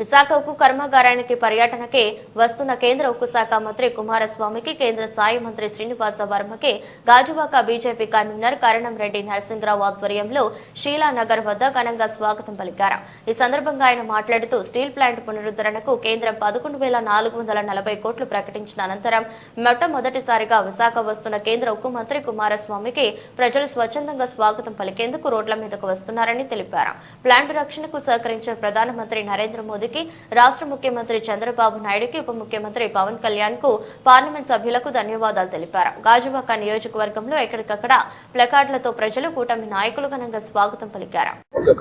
విశాఖ ఉక్కు కర్మాగారానికి పర్యటనకే వస్తున్న కేంద్ర ఉక్కు శాఖ మంత్రి కుమారస్వామికి కేంద్ర సాయి మంత్రి శ్రీనివాస వర్మకి గాజువాక బీజేపీ కన్వీనర్ కరణం రెడ్డి నరసింహరావు ఆధ్వర్యంలో షీలానగర్ వద్ద ఘనంగా స్వాగతం పలికారు. ఈ సందర్భంగా ఆయన మాట్లాడుతూ స్టీల్ ప్లాంట్ పునరుద్ధరణకు కేంద్రం పదకొండు వేల నాలుగు వందల నలభై కోట్లు ప్రకటించిన అనంతరం మొట్టమొదటిసారిగా విశాఖ వస్తున్న కేంద్ర ఉక్కు మంత్రి కుమారస్వామికి ప్రజలు స్వచ్ఛందంగా స్వాగతం పలికేందుకు రోడ్ల మీదకు వస్తున్నారని తెలిపారు. ప్లాంట్ రక్షణకు సహకరించిన ప్రధానమంత్రి నరేంద్ర మోదీ మోదీకి రాష్ట్ర ముఖ్యమంత్రి చంద్రబాబు నాయుడుకి ఉప ముఖ్యమంత్రి పవన్ కళ్యాణ్కు పార్లమెంట్ సభ్యులకు ధన్యవాదాలు తెలిపారు. గాజువాక నియోజకవర్గంలో ఎక్కడికక్కడ ప్లకార్డులతో ప్రజలు కూటమి నాయకులు ఘనంగా స్వాగతం పలికారు.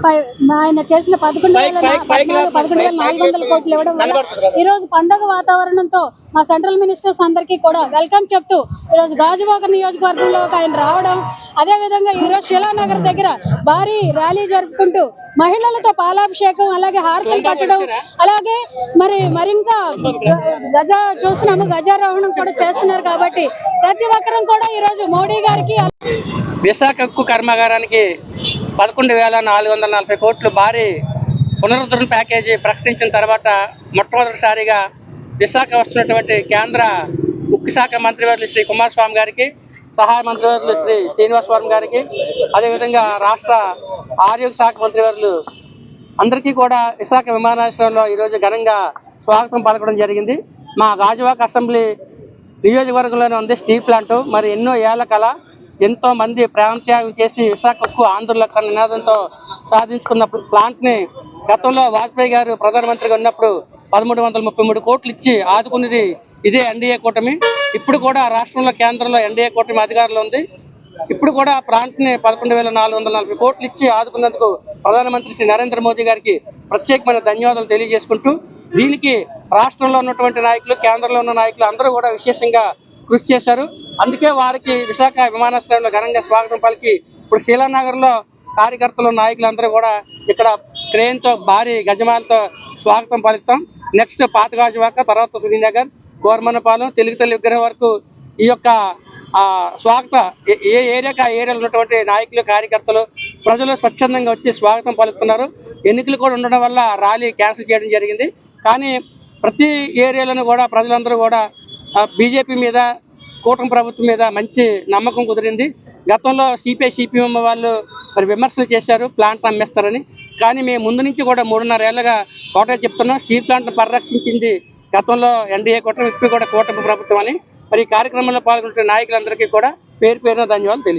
పై- ఆయన చేసిన పదకొండు వేల నా- పద్నాలుగు- పదకొండు వేల నాలుగు వందల కోట్లు ఇవ్వడం వల్ల ఈ రోజు పండగ వాతావరణంతో మా సెంట్రల్ మినిస్టర్స్ అందరికీ కూడా వెల్కమ్ చెప్తూ ఈ రోజు గాజువాక నియోజకవర్గంలో ఆయన రావడం అదే విధంగా ఈ రోజు శిలానగర్ దగ్గర భారీ ర్యాలీ జరుపుకుంటూ మహిళలతో పాలాభిషేకం అలాగే హారతలు కట్టడం అలాగే మరి మరింకా గజ చూస్తున్నాము గజారోహణం కూడా చేస్తున్నారు కాబట్టి ప్రతి ఒక్కరం కూడా ఈ రోజు మోడీ గారికి విశాఖ ఉక్కు కర్మాగారానికి పదకొండు వేల నాలుగు వందల నలభై కోట్లు భారీ పునరుద్ధరణ ప్యాకేజీ ప్రకటించిన తర్వాత మొట్టమొదటిసారిగా విశాఖ వస్తున్నటువంటి కేంద్ర ఉక్కు శాఖ మంత్రివర్యులు శ్రీ కుమారస్వామి గారికి సహాయ మంత్రివర్యులు శ్రీ శ్రీనివాస్ గారికి అదేవిధంగా రాష్ట్ర ఆరోగ్య శాఖ మంత్రివర్యులు అందరికీ కూడా విశాఖ విమానాశ్రయంలో ఈరోజు ఘనంగా స్వాగతం పలకడం జరిగింది. మా గాజువాక అసెంబ్లీ నియోజకవర్గంలోనే ఉంది స్టీల్ ప్లాంట్. మరి ఎన్నో ఏళ్ళ కల ఎంతో మంది ప్రాణత్యాగం చేసి విశాఖకు ఆంధ్రుల నినాదంతో సాధించుకున్న ప్లాంట్ని గతంలో వాజ్పేయి గారు ప్రధానమంత్రిగా ఉన్నప్పుడు పదమూడు వందల ముప్పై మూడు కోట్లు ఇచ్చి ఆదుకున్నది ఇదే ఎన్డీఏ కూటమి. ఇప్పుడు కూడా రాష్ట్రంలో కేంద్రంలో ఎన్డీఏ కూటమి అధికారంలో ఉంది. ఇప్పుడు కూడా ప్రాంతాన్ని పదకొండు వేల నాలుగు వందల నలభై కోట్లు ఇచ్చి ఆదుకున్నందుకు ప్రధానమంత్రి శ్రీ నరేంద్ర మోదీ గారికి ప్రత్యేకమైన ధన్యవాదాలు తెలియజేసుకుంటూ దీనికి రాష్ట్రంలో ఉన్నటువంటి నాయకులు కేంద్రంలో ఉన్న నాయకులు అందరూ కూడా విశేషంగా కృషి చేశారు. అందుకే వారికి విశాఖ విమానాశ్రయంలో ఘనంగా స్వాగతం పలికి ఇప్పుడు శీలానగర్లో కార్యకర్తలు నాయకులు అందరూ కూడా ఇక్కడ ట్రైన్తో భారీ గజమాలతో స్వాగతం పలుకుతాం. నెక్స్ట్ పాతగాజువాక తర్వాత శ్రీనగర్ కోరమన్నపాలెం తెలుగు తల్లి విగ్రహం వరకు ఈ యొక్క స్వాగత ఏ- ఏ ఏరియాకి ఆ ఏరియాలో ఉన్నటువంటి నాయకులు కార్యకర్తలు ప్రజలు స్వచ్ఛందంగా వచ్చి స్వాగతం పలుకుతున్నారు. ఎన్నికలు కూడా ఉండడం వల్ల ర్యాలీ క్యాన్సిల్ చేయడం జరిగింది. కానీ ప్రతి ఏరియాలోనూ కూడా ప్రజలందరూ కూడా బీజేపీ మీద కూటమి ప్రభుత్వం మీద మంచి నమ్మకం కుదిరింది. గతంలో సిపిఐ సిపిఎం వాళ్ళు మరి విమర్శలు చేశారు ప్లాంట్ అమ్మేస్తారని. కానీ మేము ముందు నుంచి కూడా మూడున్నర కోట చెప్తున్నాం స్టీల్ ప్లాంట్ను పరిరక్షించింది గతంలో ఎన్డీఏ కూటమి ఇప్పుడు కూడా కూటమి ప్రభుత్వం అని. మరి ఈ కార్యక్రమంలో పాల్గొంటున్న నాయకులందరికీ కూడా పేరు పేరున ధన్యవాదాలు తెలియదు